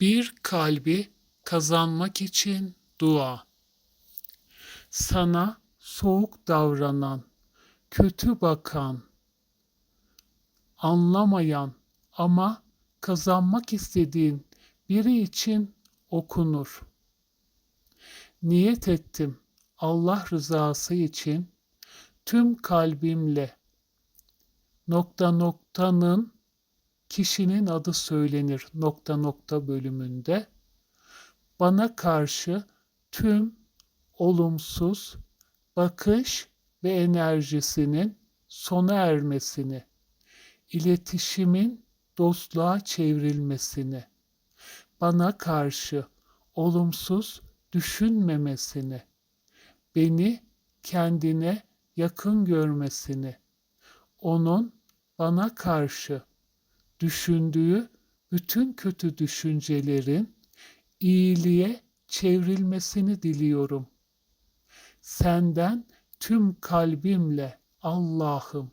Bir kalbi kazanmak için dua. Sana soğuk davranan, kötü bakan, anlamayan ama kazanmak istediğin biri için okunur. Niyet ettim Allah rızası için tüm kalbimle nokta noktanın kişinin adı söylenir nokta nokta bölümünde. Bana karşı tüm olumsuz bakış ve enerjisinin sona ermesini, iletişimin dostluğa çevrilmesini, bana karşı olumsuz düşünmemesini, beni kendine yakın görmesini, onun bana karşı düşündüğü bütün kötü düşüncelerin iyiliğe çevrilmesini diliyorum. Senden tüm kalbimle Allah'ım,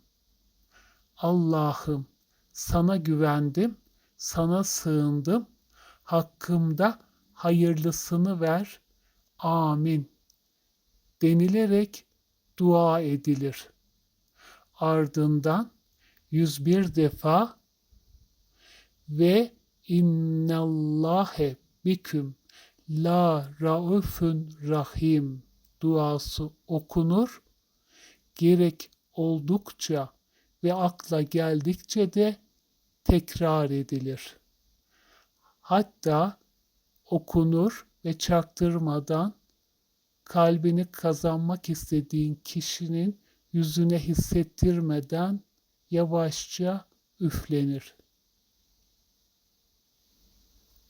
Allah'ım sana güvendim, sana sığındım, hakkımda hayırlısını ver. Amin. Denilerek dua edilir. Ardından 101 defa ve innallâhe biküm la raufun rahim duası okunur. Gerek oldukça ve akla geldikçe de tekrar edilir. Hatta okunur ve çaktırmadan kalbini kazanmak istediğin kişinin yüzüne hissettirmeden yavaşça üflenir.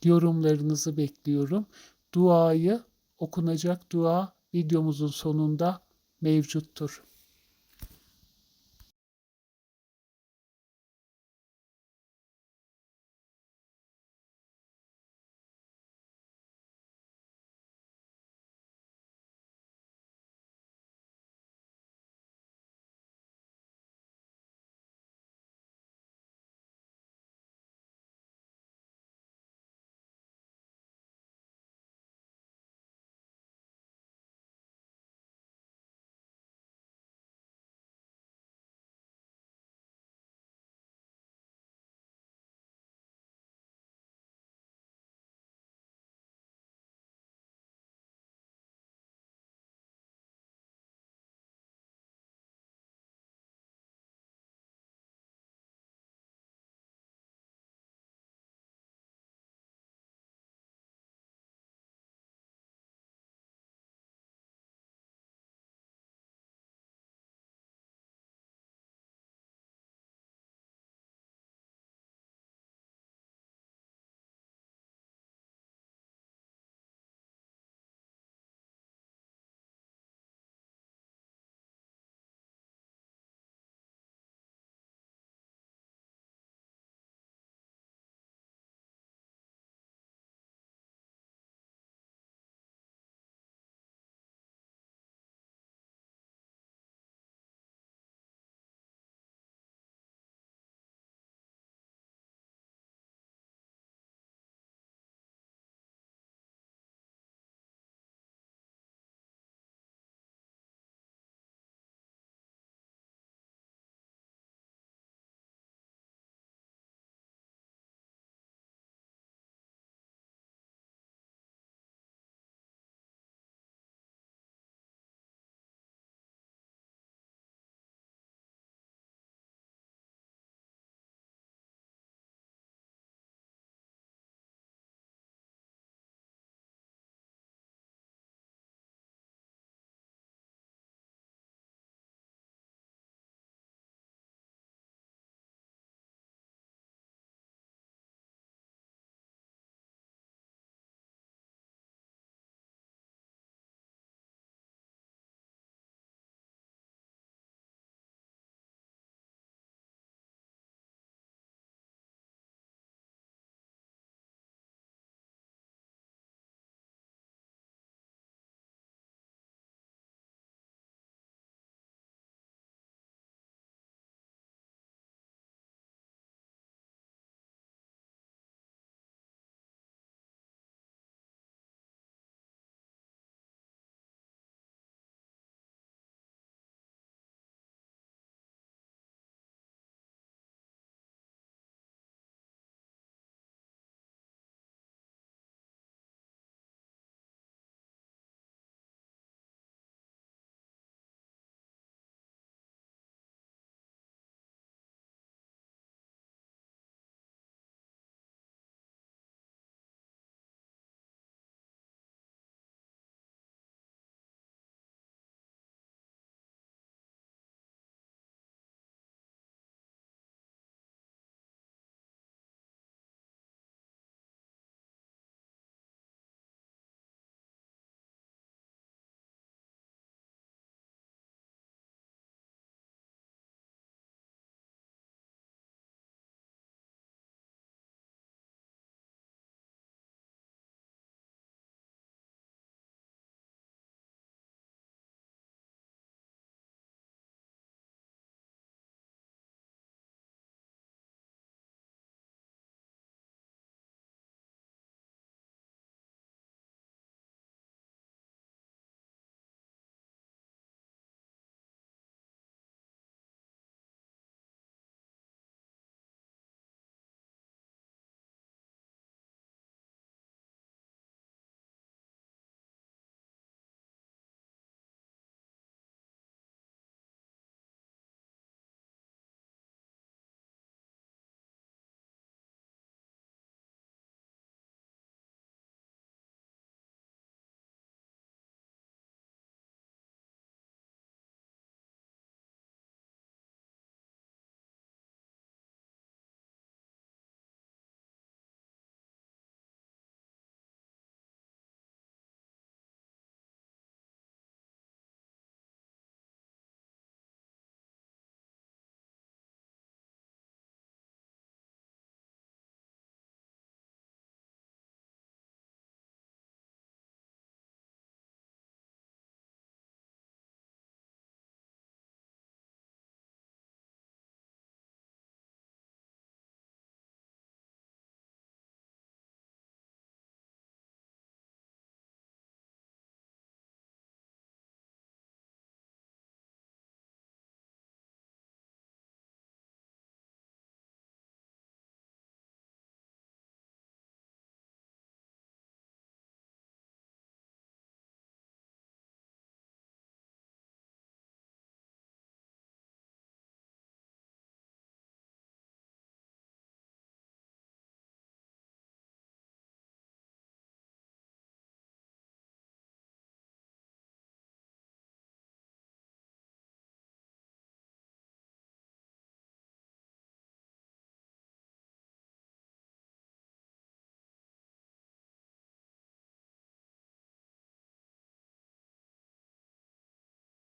Yorumlarınızı bekliyorum. Duayı, okunacak dua videomuzun sonunda mevcuttur.